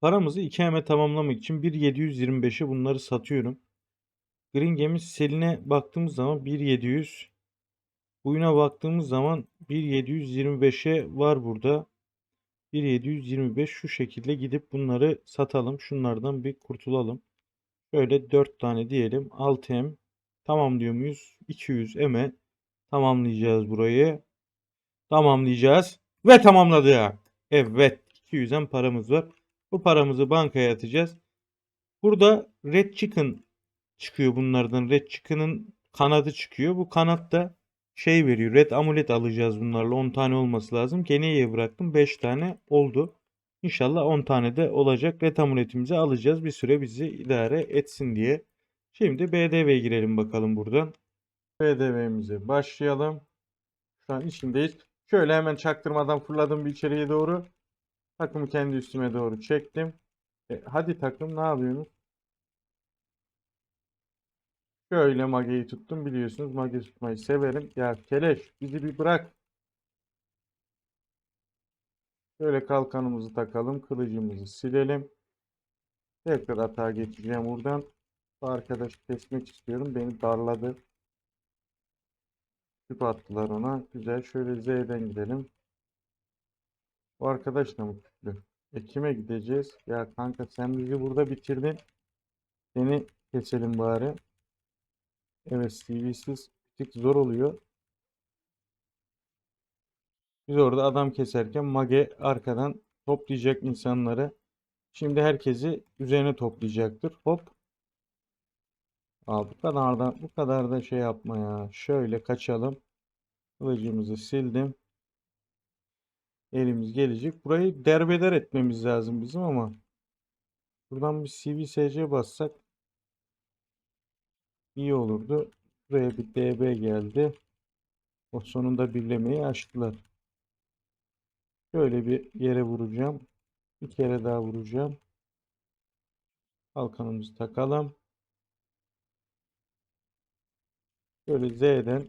Paramızı 2 eme tamamlamak için 1.725'e bunları satıyorum. Green Gemi Selin'e baktığımız zaman 1.700. Buyuna baktığımız zaman 1.725'e var burada. 1.725 şu şekilde gidip bunları satalım. Şunlardan bir kurtulalım. Şöyle 4 tane diyelim. 6M tamam diyor muyuz? 200 M'e tamamlayacağız burayı. Tamamlayacağız. Ve tamamladık. Evet. 200 M paramız var. Bu paramızı bankaya atacağız. Burada Red Chicken çıkıyor bunlardan. Red Chicken'ın kanadı çıkıyor. Bu kanat da şey veriyor. Red amulet alacağız bunlarla. 10 tane olması lazım. Geneye bıraktım. 5 tane oldu. İnşallah 10 tane de olacak. Red amuletimizi alacağız. Bir süre bizi idare etsin diye. Şimdi BDV'ye girelim bakalım buradan. BDV'mize başlayalım. Şu an içindeyiz. Şöyle hemen çaktırmadan fırladım bir içeriye doğru. Takımı kendi üstüme doğru çektim. E, hadi takım ne yapıyorsunuz? Şöyle mageyi tuttum biliyorsunuz. Mage tutmayı severim. Ya keleş bizi bir bırak. Şöyle kalkanımızı takalım. Kılıcımızı silelim. Tekrar atağa geçeceğim buradan. Bu arkadaşı kesmek istiyorum. Beni darladı. Küp attılar ona. Güzel. Şöyle Z'den gidelim. Bu arkadaş da küplü? E kime gideceğiz? Ya kanka sen bizi burada bitirdin. Seni keselim bari. Evet CV'siz bir tık zor oluyor. Biz orada adam keserken Mage arkadan toplayacak insanları. Şimdi herkesi üzerine toplayacaktır. Hop. Aa, bu kadar da bu kadar da şey yapma ya. Şöyle kaçalım. Kılıcımızı sildim. Elimiz gelecek. Burayı derbeder etmemiz lazım bizim ama. Buradan bir CVSC bassak iyi olurdu. Buraya bir DB geldi. O sonunda birlemeyi açtılar. Şöyle bir yere vuracağım. Bir kere daha vuracağım. Kalkanımızı takalım. Şöyle Z'den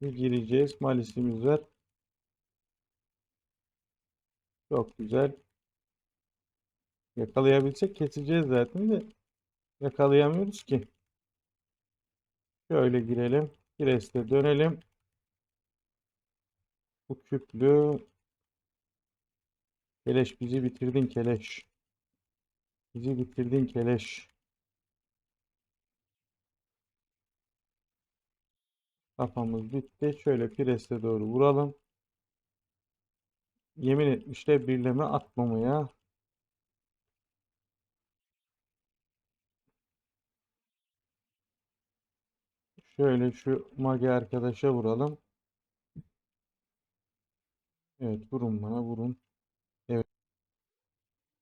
bir gireceğiz. Malisimiz var. Çok güzel. Yakalayabilsek keseceğiz zaten de yakalayamıyoruz ki. Şöyle girelim. Pres'te dönelim. Bu küplü Keleş bizi bitirdin Keleş. Bizi bitirdin Keleş. Kafamız bitti. Şöyle Pres'e doğru vuralım. Yemin etmişler birleme atmamaya. Şöyle şu mage arkadaşa vuralım. Evet vurun bana vurun. Evet.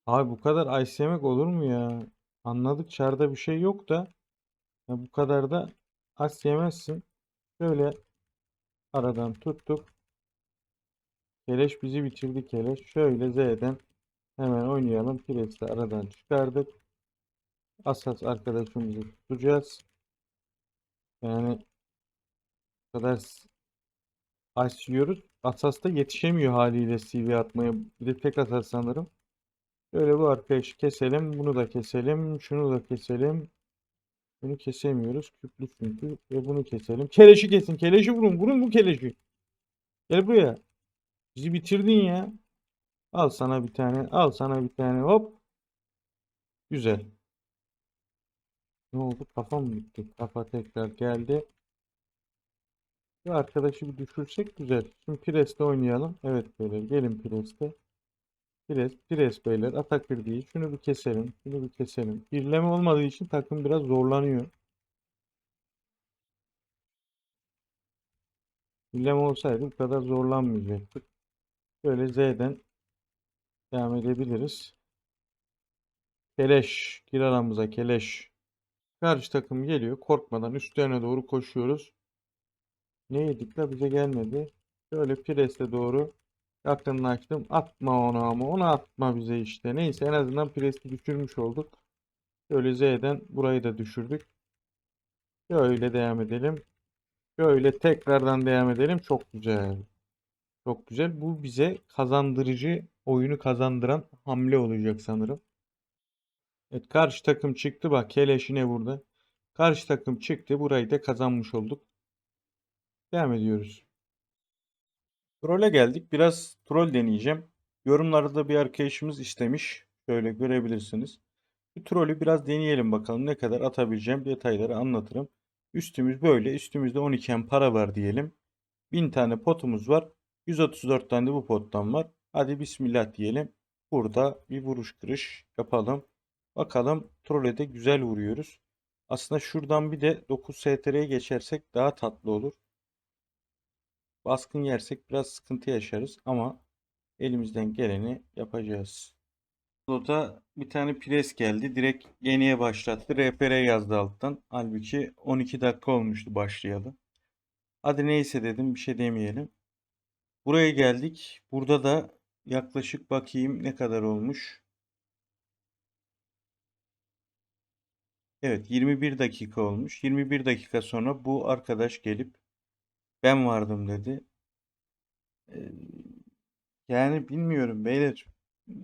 Abi bu kadar ice yemek olur mu ya? Anladık çarda bir şey yok da. Ya bu kadar da ice yemezsin. Şöyle aradan tuttuk. Keleş bizi bitirdi Keleş. Şöyle Z'den hemen oynayalım. Kireç'i aradan çıkardık. Asas arkadaşımızı tutacağız. Yani bu kadar Ice yiyoruz. Asas'ta yetişemiyor haliyle CV atmaya. Bir de tek asas sanırım. Şöyle bu arkadaşı keselim. Bunu da keselim. Şunu da keselim. Bunu kesemiyoruz. Küplü çünkü. Ve bunu keselim. Keleşi kesin. Keleşi vurun. Vurun bu keleşi. Gel buraya. Bizi bitirdin ya. Al sana bir tane. Al sana bir tane. Hop. Güzel. Ne oldu? Kafam mı gitti? Kafa tekrar geldi. Bu arkadaşı bir düşürsek güzel. Şimdi Pres'te oynayalım. Evet beyler gelin Pres'te. Pres, Pres beyler Atakır değil. Şunu bir keselim. Şunu bir keselim. Birleme olmadığı için takım biraz zorlanıyor. Birleme olsaydı bu kadar zorlanmayacaktık. Böyle Z'den devam edebiliriz. Keleş. Gir aramıza Keleş. Karşı takım geliyor. Korkmadan üstlerine doğru koşuyoruz. Ne yedik la bize gelmedi. Şöyle Pres'e doğru yakınlaştım. Atma onu ama onu atma bize işte. Neyse en azından Pres'i düşürmüş olduk. Şöyle Z'den burayı da düşürdük. Şöyle devam edelim. Şöyle tekrardan devam edelim. Çok güzel. Çok güzel. Bu bize kazandırıcı oyunu kazandıran hamle olacak sanırım. Evet karşı takım çıktı. Bak Keleş yine burada. Karşı takım çıktı. Burayı da kazanmış olduk. Devam ediyoruz. Troll'e geldik. Biraz troll deneyeceğim. Yorumlarda bir arkadaşımız istemiş. Şöyle görebilirsiniz. Bu trolü biraz deneyelim bakalım ne kadar atabileceğim detayları anlatırım. Üstümüz böyle. Üstümüzde 12 en para var diyelim. 1000 tane potumuz var. 134 tane de bu pottan var. Hadi bismillah diyelim. Burada bir vuruş kırış yapalım. Bakalım trole de güzel vuruyoruz. Aslında şuradan bir de 9 STR'ye geçersek daha tatlı olur. Baskın yersek biraz sıkıntı yaşarız ama elimizden geleni yapacağız. Slota bir tane pres geldi. Direkt yeniye başlattı. RPR yazdı alttan. Halbuki 12 dakika olmuştu başlayalı. Hadi neyse dedim bir şey demeyelim. Buraya geldik. Burada da yaklaşık bakayım ne kadar olmuş. Evet 21 dakika olmuş. 21 dakika sonra bu arkadaş gelip ben vardım dedi. Yani bilmiyorum beyler.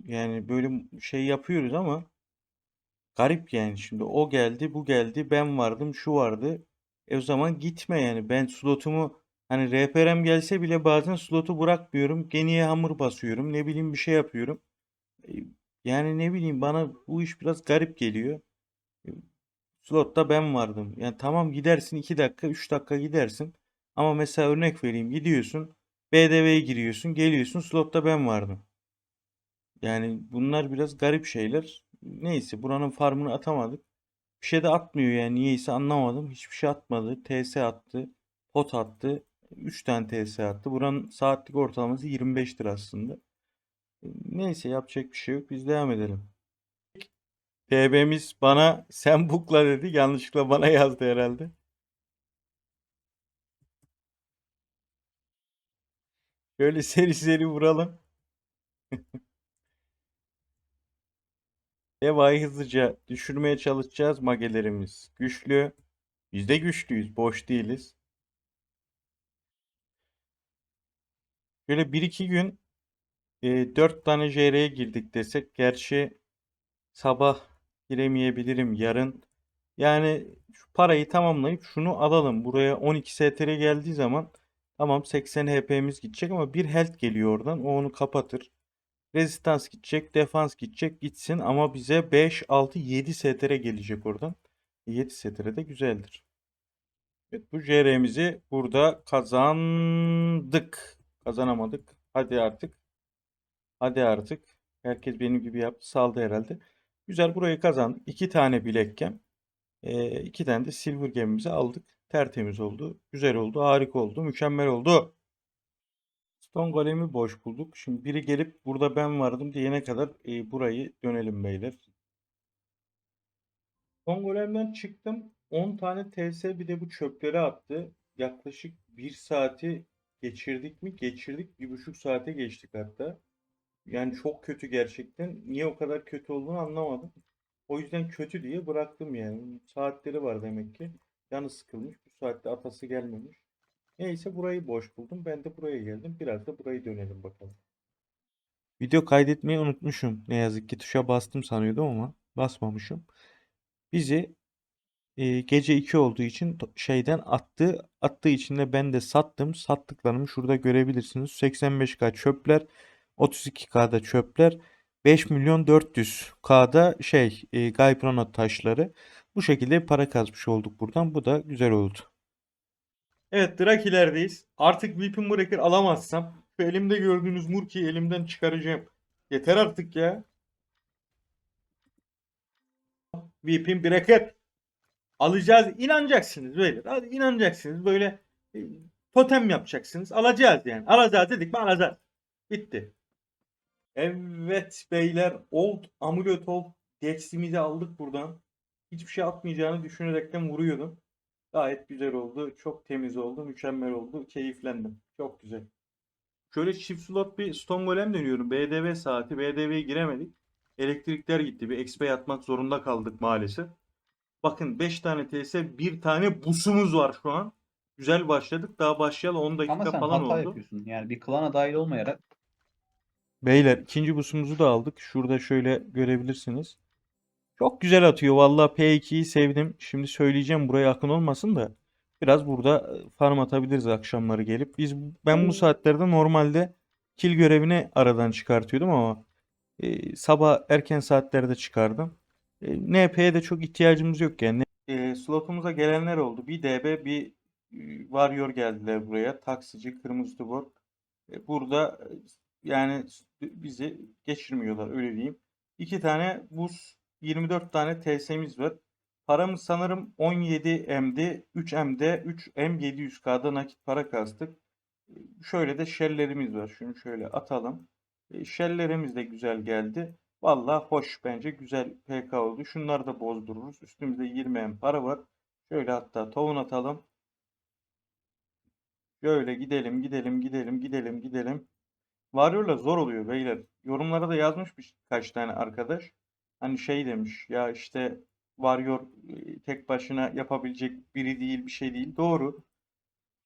Yani böyle şey yapıyoruz ama garip yani. Şimdi o geldi, bu geldi, ben vardım, şu vardı. E o zaman gitme yani. Ben slotumu hani RPR'm gelse bile bazen slotu bırakmıyorum. Geniye hamur basıyorum. Ne bileyim bir şey yapıyorum. E, Yani ne bileyim bana bu iş biraz garip geliyor. E, Slotta ben vardım. Yani tamam gidersin 2 dakika 3 dakika gidersin. Ama mesela örnek vereyim gidiyorsun. BDV'ye giriyorsun geliyorsun slotta ben vardım. Yani bunlar biraz garip şeyler. Neyse buranın farmını atamadık. Bir şey de atmıyor yani niyeyse anlamadım. Hiçbir şey atmadı. TS attı. Pot attı. 3 tane TS attı. Buranın saatlik ortalaması 25'tir aslında. Neyse yapacak bir şey yok. Biz devam edelim. TB'miz bana sen bukla dedi. Yanlışlıkla bana yazdı herhalde. Şöyle seri seri vuralım. Deva'yı hızlıca düşürmeye çalışacağız magelerimiz. Güçlü. Biz de güçlüyüz. Boş değiliz. Şöyle 1-2 gün e, 4 tane JR'ye girdik desek. Gerçi sabah giremeyebilirim yarın. Yani şu parayı tamamlayıp şunu alalım. Buraya 12 STR geldiği zaman tamam 80 HP'miz gidecek ama bir health geliyor oradan. O onu kapatır. Resistans gidecek, defans gidecek, gitsin ama bize 5, 6, 7 STR gelecek oradan. 7 STR de güzeldir. Evet, bu JR'mizi burada kazandık. Kazanamadık. Hadi artık. Hadi artık. Herkes benim gibi yaptı. Saldı herhalde. Güzel burayı kazandık. 2 tane bilekkem. 2 tane de silver gemimizi aldık. Tertemiz oldu. Güzel oldu. Harika oldu. Mükemmel oldu. Stone Golem'i boş bulduk. Şimdi biri gelip burada ben vardım diyene kadar e, burayı dönelim beyler. Stone Golem'den çıktım. 10 tane TS bir de bu çöpleri attı. Yaklaşık 1 saati geçirdik mi? Geçirdik. 1,5 saate geçtik hatta. Yani çok kötü gerçekten. Niye o kadar kötü olduğunu anlamadım. O yüzden kötü diye bıraktım yani. Saatleri var demek ki. Canı sıkılmış. Bu saatte atası gelmemiş. Neyse burayı boş buldum. Ben de buraya geldim. Biraz da burayı dönelim bakalım. Video kaydetmeyi unutmuşum. Ne yazık ki tuşa bastım sanıyordum ama basmamışım. Bizi e, gece 2 olduğu için şeyden attı. Attığı için de ben de sattım. Sattıklarımı şurada görebilirsiniz. 85k çöpler, 32k'da çöpler, 5 milyon 400k'da şey e, Gayprana taşları. Bu şekilde para kazmış olduk buradan. Bu da güzel oldu. Evet Drakiler'deyiz. Artık Weapon Breaker alamazsam şu elimde gördüğünüz Murki'yi elimden çıkaracağım. Yeter artık ya. Weapon Breaker alacağız. inanacaksınız böyle. İnanacaksınız. Böyle e, totem yapacaksınız. Alacağız yani. Alacağız dedik mi alacağız. Bitti. Evet beyler. Old Amulet Old Dex'imizi aldık buradan. Hiçbir şey atmayacağını düşünerekten vuruyordum. Gayet güzel oldu. Çok temiz oldu. Mükemmel oldu. Keyiflendim. Çok güzel. Şöyle çift slot bir Stone Golem deniyorum. BDV saati. BDV'ye giremedik. Elektrikler gitti. Bir XP atmak zorunda kaldık maalesef. Bakın 5 tane TS, bir tane busumuz var şu an. Güzel başladık. Daha başlayalı 10 dakika Ama sen falan hata oldu. yapıyorsun. Yani bir klana dahil olmayarak Beyler ikinci busumuzu da aldık. Şurada şöyle görebilirsiniz. Çok güzel atıyor. Vallahi P2'yi sevdim. Şimdi söyleyeceğim buraya yakın olmasın da biraz burada e, farm atabiliriz akşamları gelip. Biz ben bu saatlerde normalde kill görevini aradan çıkartıyordum ama e, sabah erken saatlerde çıkardım. E, NP'ye de çok ihtiyacımız yok yani. E, slotumuza gelenler oldu. Bir DB, bir e, Warrior geldiler buraya. Taksici, Kırmızı Dubor. E, burada e, yani bizi geçirmiyorlar öyle diyeyim. İki tane buz, 24 tane TS'miz var. Paramız sanırım 17 M'di, 3 M'de, 3 M 700K'da nakit para kastık. E, Şöyle de shell'lerimiz var. Şunu şöyle atalım. E, Shell'lerimiz de güzel geldi. Vallahi hoş bence güzel PK oldu. Şunları da bozdururuz. Üstümüzde 20 M para var. Şöyle hatta tohum atalım. Şöyle gidelim gidelim gidelim gidelim gidelim. Warrior'la zor oluyor beyler. Yorumlara da yazmış birkaç tane arkadaş. Hani şey demiş ya işte Warrior e, tek başına yapabilecek biri değil bir şey değil. Doğru.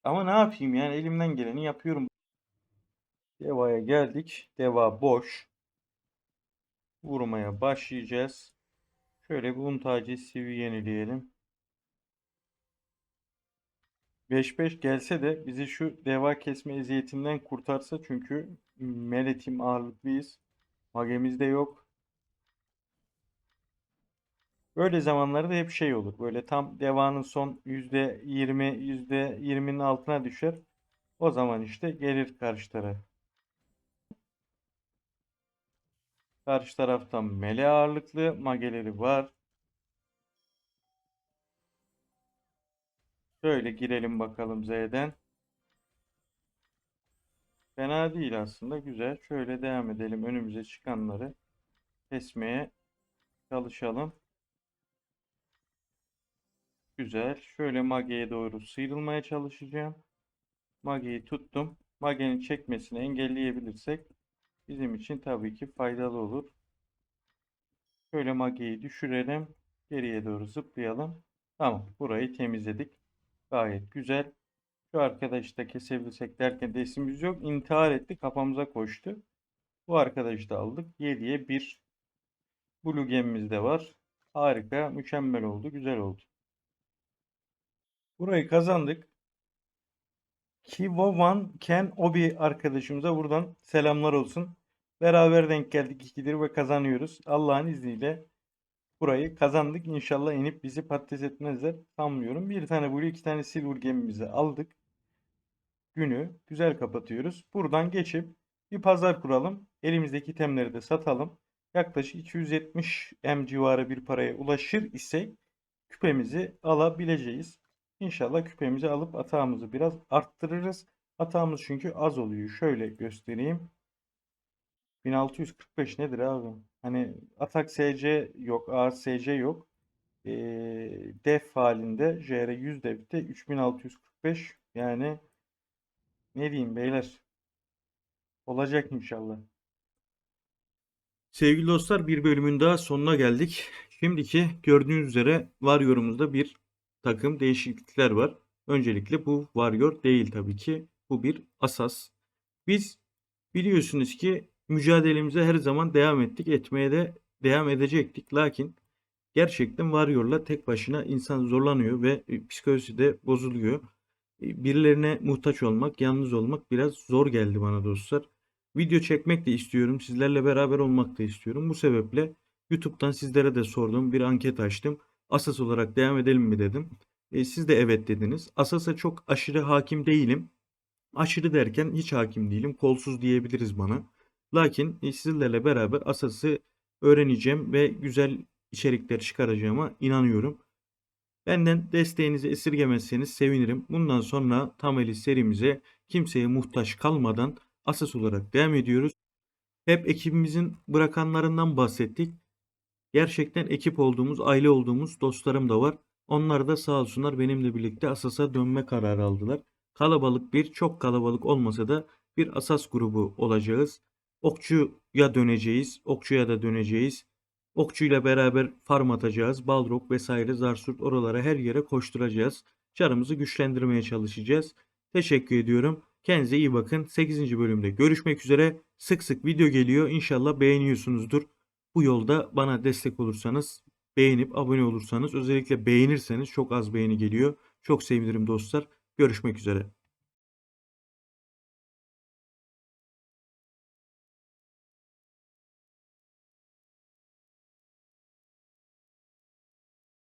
Ama ne yapayım yani elimden geleni yapıyorum. Deva'ya geldik. Deva boş. Vurmaya başlayacağız. Şöyle bir un tacı CV yenileyelim. 5-5 gelse de bizi şu deva kesme eziyetinden kurtarsa çünkü meletim ağırlıklıyız. Magemiz de yok. Böyle zamanlarda hep şey olur. Böyle tam devanın son %20, %20'nin altına düşer. O zaman işte gelir karşı taraf. Karşı taraftan mele ağırlıklı mageleri var. Şöyle girelim bakalım Z'den. Fena değil aslında. Güzel. Şöyle devam edelim. Önümüze çıkanları kesmeye çalışalım. Güzel. Şöyle Mage'ye doğru sıyrılmaya çalışacağım. Mage'yi tuttum. Mage'nin çekmesini engelleyebilirsek bizim için tabii ki faydalı olur. Şöyle Mage'yi düşürelim. Geriye doğru zıplayalım. Tamam. Burayı temizledik. Gayet güzel. Şu arkadaşı da kesebilirsek derken de ismimiz yok. İntihar etti. Kafamıza koştu. Bu arkadaşı da aldık. 7'ye 1. Blue gemimiz de var. Harika. Mükemmel oldu. Güzel oldu. Burayı kazandık. Kivo Van Ken Obi arkadaşımıza buradan selamlar olsun. Beraber denk geldik ikidir ve kazanıyoruz. Allah'ın izniyle burayı kazandık. İnşallah inip bizi patates etmezler. Sanmıyorum. Bir tane Blue, iki tane Silver gemimizi aldık. Günü güzel kapatıyoruz. Buradan geçip bir pazar kuralım. Elimizdeki itemleri de satalım. Yaklaşık 270 M civarı bir paraya ulaşır ise küpemizi alabileceğiz. İnşallah küpemizi alıp atağımızı biraz arttırırız. Atağımız çünkü az oluyor. Şöyle göstereyim. 1645 nedir abi? Hani atak SC yok, ağır SC yok. Ee, def halinde JR 100 defte 3645 yani ne diyeyim beyler? Olacak inşallah. Sevgili dostlar bir bölümün daha sonuna geldik. Şimdiki gördüğünüz üzere Warrior'umuzda bir takım değişiklikler var. Öncelikle bu Warrior değil tabii ki. Bu bir asas. Biz biliyorsunuz ki mücadelemize her zaman devam ettik. Etmeye de devam edecektik. Lakin gerçekten Warrior'la tek başına insan zorlanıyor ve e, psikolojisi de bozuluyor. E, Birilerine muhtaç olmak, yalnız olmak biraz zor geldi bana dostlar. Video çekmek de istiyorum. Sizlerle beraber olmak da istiyorum. Bu sebeple YouTube'dan sizlere de sordum. Bir anket açtım. Asas olarak devam edelim mi dedim. E, siz de evet dediniz. Asas'a çok aşırı hakim değilim. Aşırı derken hiç hakim değilim. Kolsuz diyebiliriz bana. Lakin e, sizlerle beraber Asas'ı öğreneceğim ve güzel içerikler çıkaracağıma inanıyorum. Benden desteğinizi esirgemezseniz sevinirim. Bundan sonra Tameli serimize kimseye muhtaç kalmadan Asas olarak devam ediyoruz. Hep ekibimizin bırakanlarından bahsettik. Gerçekten ekip olduğumuz, aile olduğumuz dostlarım da var. Onlar da sağ olsunlar benimle birlikte Asas'a dönme kararı aldılar. Kalabalık bir, çok kalabalık olmasa da bir Asas grubu olacağız. Okçuya döneceğiz, okçuya da döneceğiz. Okçuyla beraber farm atacağız. Balrog vesaire Zarsurt oralara her yere koşturacağız. Çarımızı güçlendirmeye çalışacağız. Teşekkür ediyorum. Kendinize iyi bakın. 8. bölümde görüşmek üzere. Sık sık video geliyor. İnşallah beğeniyorsunuzdur. Bu yolda bana destek olursanız beğenip abone olursanız özellikle beğenirseniz çok az beğeni geliyor. Çok sevinirim dostlar. Görüşmek üzere.